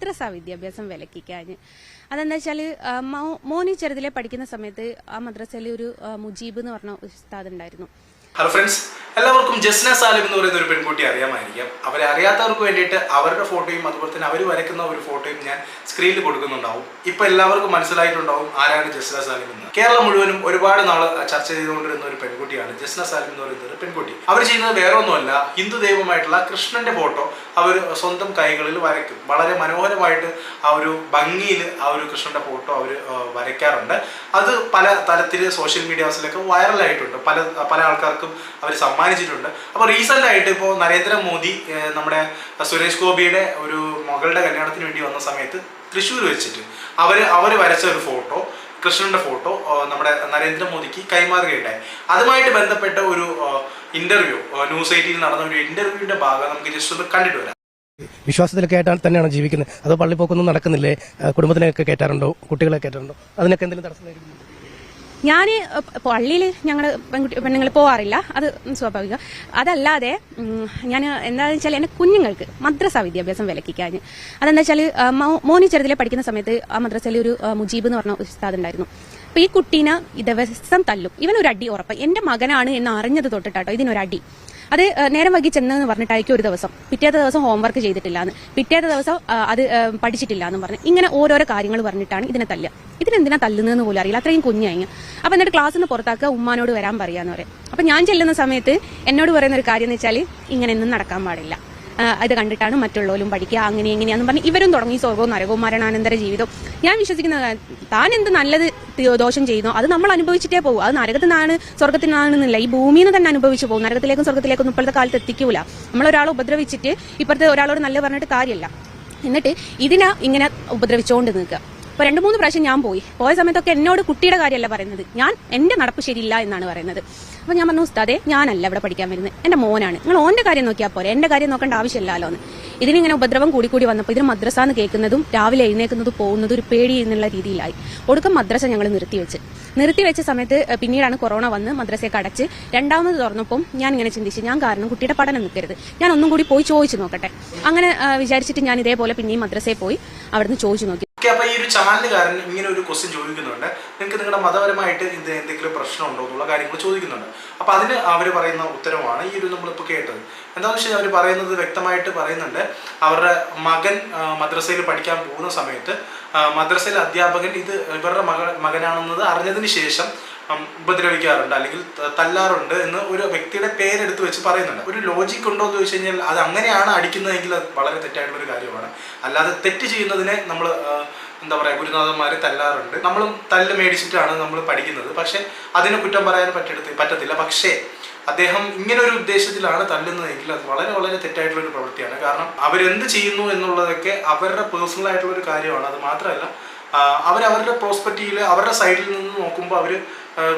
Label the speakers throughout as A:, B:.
A: മദ്രസ വിദ്യാഭ്യാസം വിലക്കിക്കാഞ്ഞ് അതെന്താ വെച്ചാൽ മോനി ചെറുതിലെ പഠിക്കുന്ന സമയത്ത് ആ മദ്രസയിൽ ഒരു മുജീബ് എന്ന് പറഞ്ഞ ഉസ്താദ് ഉണ്ടായിരുന്നു.
B: ഹലോ ഫ്രണ്ട്സ് എല്ലാവർക്കും ജസ്ന സാലിം എന്ന് പറയുന്ന ഒരു പെൺകുട്ടി അറിയാമായിരിക്കാം. അവരെ അറിയാത്തവർക്ക് വേണ്ടിയിട്ട് അവരുടെ ഫോട്ടോയും അതുപോലെ തന്നെ അവർ വരയ്ക്കുന്ന ഒരു ഫോട്ടോയും ഞാൻ സ്ക്രീനിൽ കൊടുക്കുന്നുണ്ടാവും. ഇപ്പൊ എല്ലാവർക്കും മനസ്സിലായിട്ടുണ്ടാവും ആരാണ് ജസ്ന സാലിം എന്ന്. കേരളം മുഴുവനും ഒരുപാട് നാൾ ചർച്ച ചെയ്തുകൊണ്ടിരുന്ന ഒരു പെൺകുട്ടിയാണ് ജസ്ന സാലിം എന്ന് പറയുന്ന ഒരു പെൺകുട്ടി. അവർ ചെയ്യുന്നത് വേറെ ഒന്നുമല്ല ഹിന്ദു ദൈവമായിട്ടുള്ള കൃഷ്ണന്റെ ഫോട്ടോ അവർ സ്വന്തം കൈകളിൽ വരയ്ക്കും. വളരെ മനോഹരമായിട്ട് ആ ഒരു ഭംഗിയിൽ ആ ഒരു കൃഷ്ണന്റെ ഫോട്ടോ അവർ വരയ്ക്കാറുണ്ട്. അത് പല തലത്തിൽ സോഷ്യൽ മീഡിയാസിലൊക്കെ വൈറലായിട്ടുണ്ട്. പല പല ആൾക്കാർക്കും അവർ സമ്മാനിച്ചിട്ടുണ്ട്. അപ്പോൾ റീസെന്റ് ആയിട്ട് ഇപ്പോൾ നരേന്ദ്രമോദി നമ്മുടെ സുരേഷ് ഗോപിയുടെ ഒരു മകളുടെ കല്യാണത്തിന് വേണ്ടി വന്ന സമയത്ത് തൃശ്ശൂർ വെച്ചിട്ട്. അവർ അവർ വരച്ച ഒരു ഫോട്ടോ കൃഷ്ണന്റെ ഫോട്ടോ നമ്മുടെ നരേന്ദ്രമോദിക്ക് കൈമാറുകയുണ്ടായി. അതുമായിട്ട് ബന്ധപ്പെട്ട ഒരു ഇന്റർവ്യൂ ന്യൂസ് എയ്റ്റീൽ നടന്ന ഒരു ഇന്റർവ്യൂവിന്റെ ഭാഗം നമുക്ക് ജസ്റ്റ് ഒന്ന് കണ്ടിട്ട് വരാം.
C: വിശ്വാസത്തിലൊക്കെ ആയിട്ടാണ് തന്നെയാണ് ജീവിക്കുന്നത്. അതോ പള്ളിപ്പോക്കൊന്നും നടക്കുന്നില്ലേ? കുടുംബത്തിനെയൊക്കെ കയറ്റാറുണ്ടോ കുട്ടികളെ കയറ്റാറുണ്ടോ അതിനൊക്കെ എന്തെങ്കിലും തടസ്സം?
A: ഞാൻ പള്ളിയിൽ ഞങ്ങൾ പെൺകുട്ടി പെണ്ണുങ്ങൾ പോവാറില്ല. അത് സ്വാഭാവിക. അതല്ലാതെ ഞാൻ എന്താണെന്ന് വെച്ചാൽ എന്റെ കുഞ്ഞുങ്ങൾക്ക് മദ്രസ വിദ്യാഭ്യാസം വിലക്കിക്കാഞ്ഞ് അതെന്താ വെച്ചാൽ മോനി ചെറുതിലെ പഠിക്കുന്ന സമയത്ത് ആ മദ്രസയിൽ ഒരു മുജീബ് എന്ന് പറഞ്ഞ ഉസ്താദ് ഉണ്ടായിരുന്നു. അപ്പൊ ഈ കുട്ടീനെ ദിവസം തല്ലും. ഇവനൊരു അടി ഉറപ്പ്. എന്റെ മകനാണ് എന്ന് അറിഞ്ഞത് തൊട്ടിട്ടാട്ടോ. ഇതിനൊരടി. അത് നേരം വൈകി ചെന്നെന്ന് പറഞ്ഞിട്ടായിരിക്കും ഒരു ദിവസം. പിറ്റേത്തെ ദിവസം ഹോംവർക്ക് ചെയ്തിട്ടില്ല എന്ന് പിറ്റേത്തെ ദിവസം അത് പഠിച്ചിട്ടില്ല എന്ന് പറഞ്ഞു ഇങ്ങനെ ഓരോരോ കാര്യങ്ങൾ പറഞ്ഞിട്ടാണ് ഇതിനെ തല്ലുക ഇതിനെന്തിനാ തല്ലുന്നതെന്ന് പോലും അറിയില്ല. അത്രയും കുഞ്ഞായി അപ്പം എന്നിട്ട് ക്ലാസ്സിൽ നിന്ന് പുറത്താക്കുക ഉമ്മാനോട് വരാൻ പറയാന്ന് പറയും. അപ്പം ഞാൻ ചെല്ലുന്ന സമയത്ത് എന്നോട് പറയുന്ന ഒരു കാര്യം എന്ന് വെച്ചാൽ ഇങ്ങനെയൊന്നും നടക്കാൻ പാടില്ല. ഇത് കണ്ടിട്ടാണ് മറ്റുള്ളവരും പഠിക്കുക. അങ്ങനെ എങ്ങനെയാന്ന് പറഞ്ഞ് ഇവരും തുടങ്ങി. സ്വർഗവും നരകവും മരണാനന്തര ജീവിതം ഞാൻ വിശ്വസിക്കുന്ന താൻ എന്ത് നല്ലത് ദോഷം ചെയ്യുന്നു അത് നമ്മൾ അനുഭവിച്ചിട്ടേ പോകും അത് നരകത്തിൽ നിന്നാണ് സ്വർഗത്തിൽ നിന്നാണെന്നില്ല ഈ ഭൂമിയിൽ നിന്ന് തന്നെ അനുഭവിച്ചു പോകും നരകത്തിലേക്കും സ്വർഗത്തിലേക്കും ഇപ്പോഴത്തെ കാലത്ത് എത്തിക്കൂല. നമ്മൾ നമ്മളൊരാളെ ഉപദ്രവിച്ചിട്ട് ഇപ്പോഴത്തെ ഒരാളോട് നല്ല പറഞ്ഞിട്ട് കാര്യമല്ല എന്നിട്ട് ഇതിനാ ഇങ്ങനെ ഉപദ്രവിച്ചുകൊണ്ട് നിൽക്കുക. അപ്പൊ രണ്ട് മൂന്ന് പ്രാവശ്യം ഞാൻ പോയി. പോയ സമയത്തൊക്കെ എന്നോട് കുട്ടിയുടെ കാര്യമല്ല പറയുന്നത്. ഞാൻ എന്റെ നടപ്പ് ശരിയില്ല എന്നാണ് പറയുന്നത്. അപ്പൊ ഞാൻ പറഞ്ഞു ഉസ്താദേ ഞാനല്ല ഇവിടെ പഠിക്കാൻ വരുന്നത്. എന്റെ മോനാണ്. നിങ്ങൾ ഓന്റെ കാര്യം നോക്കിയാൽ പോരെ. എന്റെ കാര്യം നോക്കേണ്ട ആവശ്യമില്ലല്ലോ എന്ന്. ഇതിനിങ്ങനെ ഉപദ്രവം കൂടി കൂടി വന്നപ്പോൾ ഇതിന് മദ്രസ എന്ന് കേൾക്കുന്നതും രാവിലെ എഴുന്നേക്കുന്നതും പോകുന്നതും ഒരു പേടി എന്നുള്ള രീതിയിലായി. ഒടുക്കം മദ്രസ ഞങ്ങൾ നിർത്തിവെച്ച് നിർത്തിവെച്ച സമയത്ത് പിന്നീടാണ് കൊറോണ വന്ന് മദ്രസയൊക്കെ അടച്ച് രണ്ടാമത് തുറന്നപ്പം ഞാൻ ഇങ്ങനെ ചിന്തിച്ചു ഞാൻ കാരണം കുട്ടിയുടെ പഠനം നിൽക്കരുത്. ഞാൻ ഒന്നും കൂടി പോയി ചോദിച്ചു നോക്കട്ടെ. അങ്ങനെ വിചാരിച്ചിട്ട് ഞാൻ ഇതേപോലെ പിന്നെയും മദ്രസയിൽ പോയി അവിടുന്ന് ചോദിച്ചു നോക്കി.
B: ഓക്കെ അപ്പൊ ഈ ഒരു ചാനലുകാരൻ ഇങ്ങനെ ഒരു ക്വസ്റ്റ്യൻ ചോദിക്കുന്നുണ്ട്. നിങ്ങൾക്ക് നിങ്ങളുടെ മതപരമായിട്ട് ഇത് എന്തെങ്കിലും പ്രശ്നമുണ്ടോ എന്നുള്ള കാര്യങ്ങൾ ചോദിക്കുന്നുണ്ട്. അപ്പോൾ അതിന് അവർ പറയുന്ന ഉത്തരവാണ് ഈ ഒരു നമ്മളിപ്പോൾ കേട്ടത്. എന്താണെന്ന് വെച്ചാൽ അവർ പറയുന്നത് വ്യക്തമായിട്ട് പറയുന്നുണ്ട്. അവരുടെ മകൻ മദ്രസയിൽ പഠിക്കാൻ പോകുന്ന സമയത്ത് മദ്രസയിലെ അധ്യാപകൻ ഇത് ഇവരുടെ മക മകനാണെന്നത് അറിഞ്ഞതിന് ശേഷം ഉപദ്രവിക്കാറുണ്ട് അല്ലെങ്കിൽ തല്ലാറുണ്ട് എന്ന് ഒരു വ്യക്തിയുടെ പേരെടുത്ത് വെച്ച് പറയുന്നുണ്ട്. ഒരു ലോജിക് ഉണ്ടോ എന്ന് ചോദിച്ചു കഴിഞ്ഞാൽ അത് അങ്ങനെയാണ് അടിക്കുന്നതെങ്കിൽ അത് വളരെ തെറ്റായിട്ടുള്ള ഒരു കാര്യമാണ്. അല്ലാതെ തെറ്റ് ചെയ്യുന്നതിനെ നമ്മൾ എന്താ പറയുക ഗുരുനാഥന്മാരെ തല്ലാറുണ്ട്. നമ്മളും തല്ല് മേടിച്ചിട്ടാണ് നമ്മൾ പഠിക്കുന്നത്. പക്ഷേ അതിനെ കുറ്റം പറയാൻ പറ്റെടുത്ത് പറ്റത്തില്ല. പക്ഷേ അദ്ദേഹം ഇങ്ങനെ ഒരു ഉദ്ദേശത്തിലാണ് തല്ലുന്നതെങ്കിൽ അത് വളരെ വളരെ തെറ്റായിട്ടുള്ള ഒരു പ്രവൃത്തിയാണ്. കാരണം അവരെന്ത് ചെയ്യുന്നു എന്നുള്ളതൊക്കെ അവരുടെ പേഴ്സണൽ ആയിട്ടുള്ള ഒരു കാര്യമാണ്. അത് മാത്രമല്ല അവരവരുടെ പ്രോസ്പെക്റ്റീവിൽ അവരുടെ സൈഡിൽ നിന്ന് നോക്കുമ്പോൾ അവർ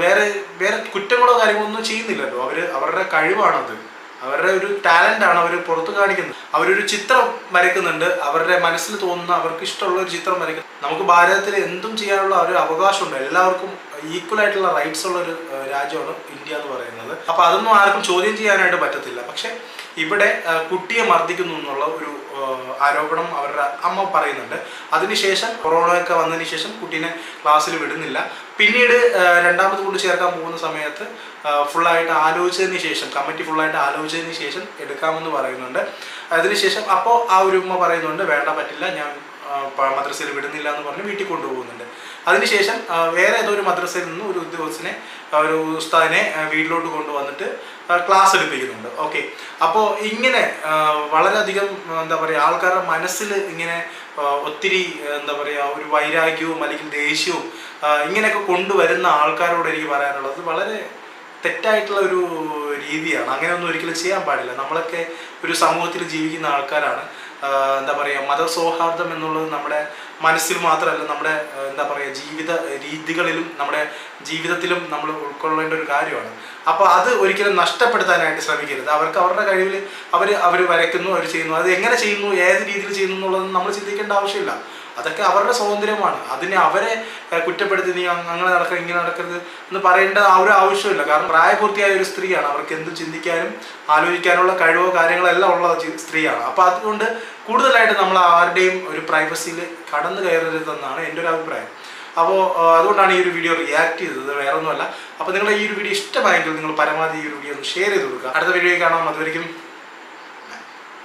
B: വേറെ വേറെ കുറ്റങ്ങളോ കാര്യങ്ങളോ ഒന്നും ചെയ്യുന്നില്ലല്ലോ. അവർ അവരുടെ കഴിവാണത്. അവരുടെ ഒരു ടാലന്റ് ആണ് അവർ പുറത്ത് കാണിക്കുന്നത്. അവരൊരു ചിത്രം വരയ്ക്കുന്നുണ്ട്. അവരുടെ മനസ്സിൽ തോന്നുന്ന അവർക്ക് ഇഷ്ടമുള്ള ഒരു ചിത്രം വരയ്ക്കുന്നു. നമുക്ക് ഭാരതത്തിൽ എന്തും ചെയ്യാനുള്ള ഒരു അവകാശമുണ്ട്. എല്ലാവർക്കും ഈക്വൽ ആയിട്ടുള്ള റൈറ്റ്സ് ഉള്ള ഒരു രാജ്യമാണ് ഇന്ത്യ എന്ന് പറയുന്നത്. അപ്പോൾ അതൊന്നും ആർക്കും ചോദ്യം ചെയ്യാനായിട്ട് പറ്റത്തില്ല. പക്ഷെ ഇവിടെ കുട്ടിയെ മർദ്ദിക്കുന്നു എന്നുള്ള ഒരു ആരോപണം അവരുടെ അമ്മ പറയുന്നുണ്ട്. അതിനുശേഷം കൊറോണ ഒക്കെ വന്നതിന് ശേഷം കുട്ടീനെ ക്ലാസ്സിൽ വിടുന്നില്ല. പിന്നീട് രണ്ടാമത് കൊണ്ട് ചേർക്കാൻ പോകുന്ന സമയത്ത് ഫുള്ളായിട്ട് ആലോചിച്ചതിന് ശേഷം കമ്മിറ്റി ഫുള്ളായിട്ട് ആലോചിച്ചതിന് ശേഷം എടുക്കാമെന്ന് പറയുന്നുണ്ട്. അതിനുശേഷം അപ്പോൾ ആ ഒരു ഉമ്മ പറയുന്നുണ്ട് വേണ്ട പറ്റില്ല ഞാൻ മദ്രസയിൽ വിടുന്നില്ല എന്ന് പറഞ്ഞ് വീട്ടിൽ കൊണ്ടുപോകുന്നുണ്ട്. അതിനുശേഷം വേറെ ഏതോ ഒരു മദ്രസയിൽ നിന്ന് ഒരു ഉദ്യോഗസ്ഥനെ ഒരു ഉസ്താദിനെ വീട്ടിലോട്ട് കൊണ്ടുവന്നിട്ട് ക്ലാസ് എടുപ്പിക്കുന്നുണ്ട്. ഓക്കെ. അപ്പോൾ ഇങ്ങനെ വളരെയധികം എന്താ പറയുക ആൾക്കാരുടെ മനസ്സിൽ ഇങ്ങനെ ഒത്തിരി എന്താ പറയുക ഒരു വൈരാഗ്യവും അല്ലെങ്കിൽ ദേഷ്യവും ഇങ്ങനെയൊക്കെ കൊണ്ടുവരുന്ന ആൾക്കാരോട് എനിക്ക് പറയാനുള്ളത് വളരെ തെറ്റായിട്ടുള്ള ഒരു രീതിയാണ്. അങ്ങനെയൊന്നും ഒരിക്കലും ചെയ്യാൻ പാടില്ല. നമ്മളൊക്കെ ഒരു സമൂഹത്തിൽ ജീവിക്കുന്ന ആൾക്കാരാണ്. എന്താ പറയുക മതസൗഹാർദ്ദം എന്നുള്ളത് നമ്മുടെ മനസ്സിൽ മാത്രമല്ല നമ്മുടെ എന്താ പറയുക ജീവിത രീതികളിലും നമ്മുടെ ജീവിതത്തിലും നമ്മൾ ഉൾക്കൊള്ളേണ്ട ഒരു കാര്യമാണ്. അപ്പോൾ അത് ഒരിക്കലും നഷ്ടപ്പെടുത്താനായിട്ട് ശ്രമിക്കരുത്. അവർക്ക് അവരുടെ കഴിവിൽ അവർ അവർ വരയ്ക്കുന്നു അവർ ചെയ്യുന്നു. അത് എങ്ങനെ ചെയ്യുന്നു ഏത് രീതിയിൽ ചെയ്യുന്നു എന്നുള്ളത് നമ്മൾ ചിന്തിക്കേണ്ട ആവശ്യമില്ല. അതൊക്കെ അവരുടെ സ്വാതന്ത്ര്യമാണ്. അതിനെ അവരെ കുറ്റപ്പെടുത്തി നീ അങ്ങനെ നടക്കരുത് ഇങ്ങനെ നടക്കരുത് എന്ന് പറയേണ്ട ആ ഒരു ആവശ്യമില്ല. കാരണം പ്രായപൂർത്തിയായ ഒരു സ്ത്രീയാണ്. അവർക്ക് എന്ത് ചിന്തിക്കാനും ആലോചിക്കാനുള്ള കഴിവോ കാര്യങ്ങളോ എല്ലാം ഉള്ള സ്ത്രീയാണ്. അപ്പോൾ അതുകൊണ്ട് കൂടുതലായിട്ട് നമ്മൾ ആരുടെയും ഒരു പ്രൈവസിയിൽ കടന്നു കയറരുതെന്നാണ് എന്റെ ഒരു അഭിപ്രായം. അപ്പോൾ അതുകൊണ്ടാണ് ഈ ഒരു വീഡിയോ റിയാക്ട് ചെയ്തത്. വേറെ ഒന്നുമല്ല അപ്പോൾ നിങ്ങൾ ഈ ഒരു വീഡിയോ ഇഷ്ടമായെങ്കിൽ നിങ്ങൾ പരമാവധി ഈ ഒരു വീഡിയോ ഒന്ന് ഷെയർ ചെയ്ത് കൊടുക്കുക. അടുത്ത വീഡിയോ കാണാം. അതുവരെയും